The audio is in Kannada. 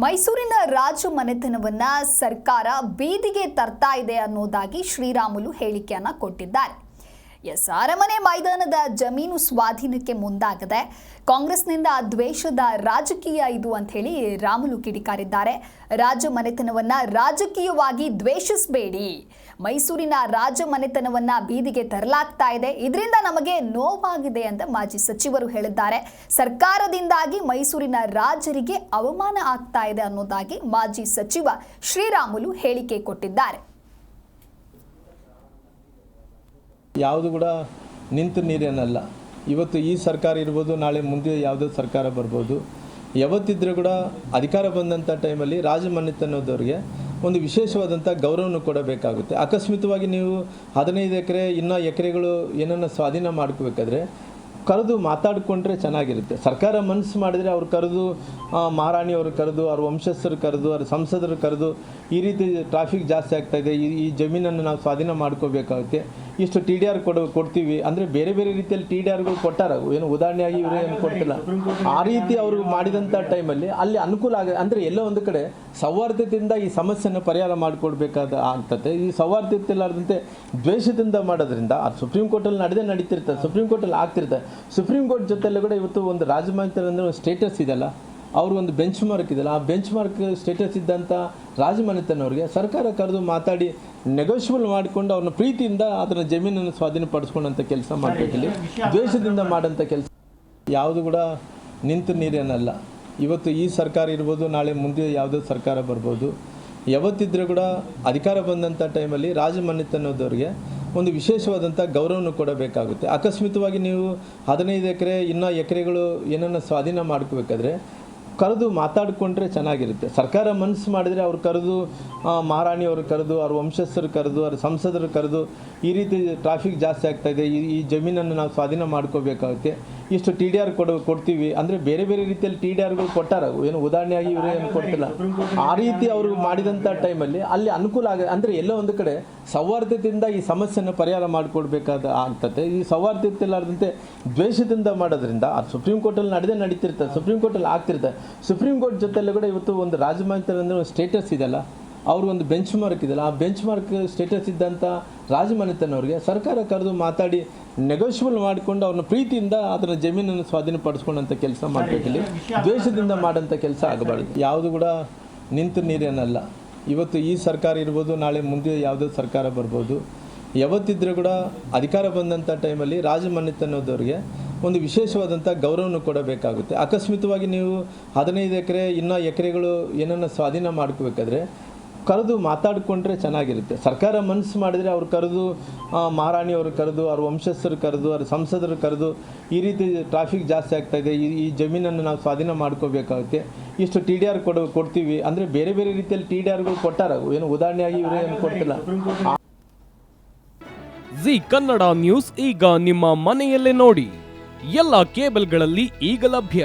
ಮೈಸೂರಿನ ರಾಜು ಮನೆತನವನ್ನ ಸರ್ಕಾರ ಬೀದಿಗೆ ತರ್ತಾ ಇದೆ ಅನ್ನೋದಾಗಿ ಶ್ರೀರಾಮುಲು ಹೇಳಿಕೆಯನ್ನ ಕೊಟ್ಟಿದ್ದಾರೆ. ಎಸ್, ಅರಮನೆ ಮೈದಾನದ ಜಮೀನು ಸ್ವಾಧೀನಕ್ಕೆ ಮುಂದಾಗದೆ. ಕಾಂಗ್ರೆಸ್ನಿಂದ ದ್ವೇಷದ ರಾಜಕೀಯ ಇದು ಅಂತ ಹೇಳಿ ರಾಮುಲು ಕಿಡಿಕಾರಿದ್ದಾರೆ. ರಾಜ ಮನೆತನವನ್ನ ರಾಜಕೀಯವಾಗಿ ದ್ವೇಷಿಸಬೇಡಿ. ಮೈಸೂರಿನ ರಾಜ ಮನೆತನವನ್ನ ಬೀದಿಗೆ ತರಲಾಗ್ತಾ ಇದೆ. ಇದರಿಂದ ನಮಗೆ ನೋವಾಗಿದೆ ಅಂತ ಮಾಜಿ ಸಚಿವರು ಹೇಳಿದ್ದಾರೆ. ಸರ್ಕಾರದಿಂದಾಗಿ ಮೈಸೂರಿನ ರಾಜರಿಗೆ ಅವಮಾನ ಆಗ್ತಾ ಇದೆ ಅನ್ನೋದಾಗಿ ಮಾಜಿ ಸಚಿವ ಶ್ರೀರಾಮುಲು ಹೇಳಿಕೆ ಕೊಟ್ಟಿದ್ದಾರೆ. ಯಾವುದು ಕೂಡ ನಿಂತು ನೀರೇನಲ್ಲ. ಇವತ್ತು ಈ ಸರ್ಕಾರ ಇರ್ಬೋದು, ನಾಳೆ ಮುಂದೆ ಯಾವುದೋ ಸರ್ಕಾರ ಬರ್ಬೋದು. ಯಾವತ್ತಿದ್ರೂ ಕೂಡ ಅಧಿಕಾರ ಬಂದಂಥ ಟೈಮಲ್ಲಿ ರಾಜಮನೆತನದವ್ರಿಗೆ ಒಂದು ವಿಶೇಷವಾದಂಥ ಗೌರವವನ್ನು ಕೊಡಬೇಕಾಗುತ್ತೆ. ಅಕಸ್ಮಿತವಾಗಿ ನೀವು ಹದಿನೈದು ಎಕರೆ, ಇನ್ನೂ ಎಕರೆಗಳು ಏನನ್ನು ಸ್ವಾಧೀನ ಮಾಡ್ಕೋಬೇಕಾದ್ರೆ ಕರೆದು ಮಾತಾಡಿಕೊಂಡ್ರೆ ಚೆನ್ನಾಗಿರುತ್ತೆ. ಸರ್ಕಾರ ಮನಸ್ಸು ಮಾಡಿದರೆ ಅವ್ರು ಕರೆದು ಮಹಾರಾಣಿಯವರು ಕರೆದು, ಅವ್ರ ವಂಶಸ್ಥರು ಕರೆದು, ಅವ್ರ ಸಂಸದರು ಕರೆದು ಈ ರೀತಿ ಟ್ರಾಫಿಕ್ ಜಾಸ್ತಿ ಆಗ್ತಾಯಿದೆ ಈ ಈ ಜಮೀನನ್ನು ನಾವು ಸ್ವಾಧೀನ ಮಾಡ್ಕೋಬೇಕಾಗುತ್ತೆ. ಇಷ್ಟು ಟಿ ಡಿ ಆರ್ ಕೊಡು ಕೊಡ್ತೀವಿ. ಅಂದರೆ ಬೇರೆ ಬೇರೆ ರೀತಿಯಲ್ಲಿ ಟಿ ಡಿ ಆರ್ಗಳು ಕೊಟ್ಟಾರ. ಏನು ಉದಾಹರಣೆಯಾಗಿ ಇವರು ಏನು ಕೊಡ್ತಿಲ್ಲ ಆ ರೀತಿ ಅವರು ಮಾಡಿದಂಥ ಟೈಮಲ್ಲಿ ಅಲ್ಲಿ ಅನುಕೂಲ ಆಗ, ಅಂದರೆ ಎಲ್ಲೋ ಒಂದು ಕಡೆ ಸೌಹಾರ್ದತೆಯಿಂದ ಈ ಸಮಸ್ಯೆಯನ್ನು ಪರಿಹಾರ ಮಾಡಿಕೊಡ್ಬೇಕಾದ ಆಗ್ತದೆ ಈ ಸೌಹಾರ್ದತೆ ದ್ವೇಷದಿಂದ ಮಾಡೋದ್ರಿಂದ ಅದು ಸುಪ್ರೀಂ ಕೋರ್ಟಲ್ಲಿ ನಡೆದೇ ನಡೀತಿರ್ತದೆ, ಸುಪ್ರೀಂ ಕೋರ್ಟಲ್ಲಿ ಆಗ್ತಿರ್ತದೆ. ಸುಪ್ರೀಂ ಕೋರ್ಟ್ ಜೊತೆಲ್ಲ ಕೂಡ ಇವತ್ತು ಒಂದು ರಾಜಮಾನ್ಯ ಒಂದು ಸ್ಟೇಟಸ್ ಇದೆಯಲ್ಲ. ಅವ್ರು ಒಂದು ಬೆಂಚ್ ಮಾರ್ಕ್ ಇದೆಯಲ್ಲ, ಆ ಬೆಂಚ್ ಮಾರ್ಕ್ ಸ್ಟೇಟಸ್ ಇದ್ದಂಥ ರಾಜಮನೆತನವ್ರಿಗೆ ಸರ್ಕಾರ ಕರೆದು ಮಾತಾಡಿ ನೆಗೋಷಿಯಬಲ್ ಮಾಡಿಕೊಂಡು ಅವ್ರನ್ನ ಪ್ರೀತಿಯಿಂದ ಅದನ್ನು ಜಮೀನನ್ನು ಸ್ವಾಧೀನಪಡಿಸ್ಕೊಂಡಂಥ ಕೆಲಸ ಮಾಡಬೇಕಿಲ್ಲಿ ದ್ವೇಷದಿಂದ ಮಾಡೋಂಥ ಕೆಲಸ. ಯಾವುದು ಕೂಡ ನಿಂತು ನೀರೇನಲ್ಲ. ಇವತ್ತು ಈ ಸರ್ಕಾರ ಇರ್ಬೋದು, ನಾಳೆ ಮುಂದೆ ಯಾವುದೋ ಸರ್ಕಾರ ಬರ್ಬೋದು. ಯಾವತ್ತಿದ್ರೂ ಕೂಡ ಅಧಿಕಾರ ಬಂದಂಥ ಟೈಮಲ್ಲಿ ರಾಜಮನೆತನದವ್ರಿಗೆ ಒಂದು ವಿಶೇಷವಾದಂಥ ಗೌರವನೂ ಕೊಡಬೇಕಾಗುತ್ತೆ. ಅಕಸ್ಮಿತವಾಗಿ ನೀವು ಹದಿನೈದು ಎಕರೆ, ಇನ್ನೂ ಎಕರೆಗಳು ಏನನ್ನು ಸ್ವಾಧೀನ ಮಾಡ್ಕೋಬೇಕಾದ್ರೆ ಕರೆದು ಮಾತಾಡಿಕೊಂಡ್ರೆ ಚೆನ್ನಾಗಿರುತ್ತೆ. ಸರ್ಕಾರ ಮನಸ್ಸು ಮಾಡಿದರೆ ಅವ್ರು ಕರೆದು ಮಹಾರಾಣಿಯವರು ಕರೆದು, ಅವ್ರ ವಂಶಸ್ಥರು ಕರೆದು, ಅವ್ರ ಸಂಸದರು ಕರೆದು ಈ ರೀತಿ ಟ್ರಾಫಿಕ್ ಜಾಸ್ತಿ ಆಗ್ತಾ ಇದೆ. ಈ ಜಮೀನನ್ನು ನಾವು ಸ್ವಾಧೀನ ಮಾಡ್ಕೋಬೇಕಾಗುತ್ತೆ. ಇಷ್ಟು ಟಿ ಡಿ ಆರ್ ಕೊಡ, ಕೊಡ್ತೀವಿ. ಅಂದರೆ ಬೇರೆ ಬೇರೆ ರೀತಿಯಲ್ಲಿ ಟಿ ಡಿ ಆರ್ಗಳು ಕೊಟ್ಟಾರ. ಏನು ಉದಾಹರಣೆಯಾಗಿ ಇವರು ಏನು ಕೊಡ್ತಿಲ್ಲ ಆ ರೀತಿ ಅವರು ಮಾಡಿದಂಥ ಟೈಮಲ್ಲಿ ಅಲ್ಲಿ ಅನುಕೂಲ ಆಗ, ಅಂದರೆ ಎಲ್ಲೋ ಒಂದು ಕಡೆ ಸೌಹಾರ್ದತೆಯಿಂದ ಈ ಸಮಸ್ಯೆಯನ್ನು ಪರಿಹಾರ ಮಾಡಿಕೊಡ್ಬೇಕಾದ ಆಗ್ತದೆ ಈ ಸೌಹಾರ್ದತೆ ದ್ವೇಷದಿಂದ ಮಾಡೋದ್ರಿಂದ ಅದು ಸುಪ್ರೀಂ ಕೋರ್ಟಲ್ಲಿ ನಡೆದೇ ನಡೀತಿರ್ತದೆ ಸುಪ್ರೀಂ ಕೋರ್ಟಲ್ಲಿ ಆಗ್ತಿರ್ತದೆ. ಸುಪ್ರೀಂ ಕೋರ್ಟ್ ಜೊತೆಲ್ಲ ಕೂಡ ಇವತ್ತು ಒಂದು ಅಂದರೆ ಒಂದು ಸ್ಟೇಟಸ್ ಇದೆಯಲ್ಲ ಅವ್ರು ಒಂದು ಬೆಂಚ್ ಮಾರ್ಕ್ ಇದೆಯಲ್ಲ ಆ ಬೆಂಚ್ ಮಾರ್ಕ್ ಸ್ಟೇಟಸ್ ಇದ್ದಂಥ ರಾಜಮನೆತನವ್ರಿಗೆ ಸರ್ಕಾರ ಕರೆದು ಮಾತಾಡಿ ನೆಗೋಷಿಯಬಲ್ ಮಾಡಿಕೊಂಡು ಅವ್ರನ್ನ ಪ್ರೀತಿಯಿಂದ ಅದರ ಜಮೀನನ್ನು ಸ್ವಾಧೀನಪಡಿಸ್ಕೊಂಡಂಥ ಕೆಲಸ ಮಾಡಬೇಕಿಲ್ಲಿ. ದ್ವೇಷದಿಂದ ಮಾಡೋಂಥ ಕೆಲಸ ಆಗಬಾರ್ದು. ಯಾವುದು ಕೂಡ ನಿಂತು ನೀರೇನಲ್ಲ. ಇವತ್ತು ಈ ಸರ್ಕಾರ ಇರ್ಬೋದು, ನಾಳೆ ಮುಂದೆ ಯಾವುದೋ ಸರ್ಕಾರ ಬರ್ಬೋದು. ಯಾವತ್ತಿದ್ರೂ ಕೂಡ ಅಧಿಕಾರ ಬಂದಂಥ ಟೈಮಲ್ಲಿ ರಾಜಮನೆತನದವ್ರಿಗೆ ಒಂದು ವಿಶೇಷವಾದಂಥ ಗೌರವವನ್ನು ಕೊಡಬೇಕಾಗುತ್ತೆ. ಅಕಸ್ಮಿತವಾಗಿ ನೀವು ಹದಿನೈದು ಎಕರೆ, ಇನ್ನೂ ಎಕರೆಗಳು ಏನನ್ನು ಸ್ವಾಧೀನ ಮಾಡ್ಕೋಬೇಕಾದ್ರೆ ಕರೆದು ಮಾತಾಡಿಕೊಂಡ್ರೆ ಚೆನ್ನಾಗಿರುತ್ತೆ. ಸರ್ಕಾರ ಮನಸ್ಸು ಮಾಡಿದರೆ ಅವ್ರು ಕರೆದು ಮಹಾರಾಣಿ ಅವರು ಕರೆದು, ಅವ್ರ ವಂಶಸ್ಥರು ಕರೆದು, ಅವ್ರ ಸಂಸದರು ಕರೆದು ಈ ರೀತಿ ಟ್ರಾಫಿಕ್ ಜಾಸ್ತಿ ಆಗ್ತಾ ಇದೆ. ಈ ಈ ಜಮೀನನ್ನು ನಾವು ಸ್ವಾಧೀನ ಮಾಡ್ಕೋಬೇಕಾಗುತ್ತೆ. ಇಷ್ಟು ಟಿ ಡಿ ಆರ್ ಕೊಡ, ಕೊಡ್ತೀವಿ. ಅಂದರೆ ಬೇರೆ ಬೇರೆ ರೀತಿಯಲ್ಲಿ ಟಿ ಡಿ ಆರ್ಗಳು ಕೊಟ್ಟಾರ. ಏನು ಉದಾಹರಣೆಯಾಗಿ ಇವರು ಏನು ಕೊಡ್ತಿಲ್ಲ ಜಿ ಕನ್ನಡ ನ್ಯೂಸ್ ಈಗ ನಿಮ್ಮ ಮನೆಯಲ್ಲೇ ನೋಡಿ. ಎಲ್ಲ ಕೇಬಲ್ಗಳಲ್ಲಿ ಈಗ ಲಭ್ಯ.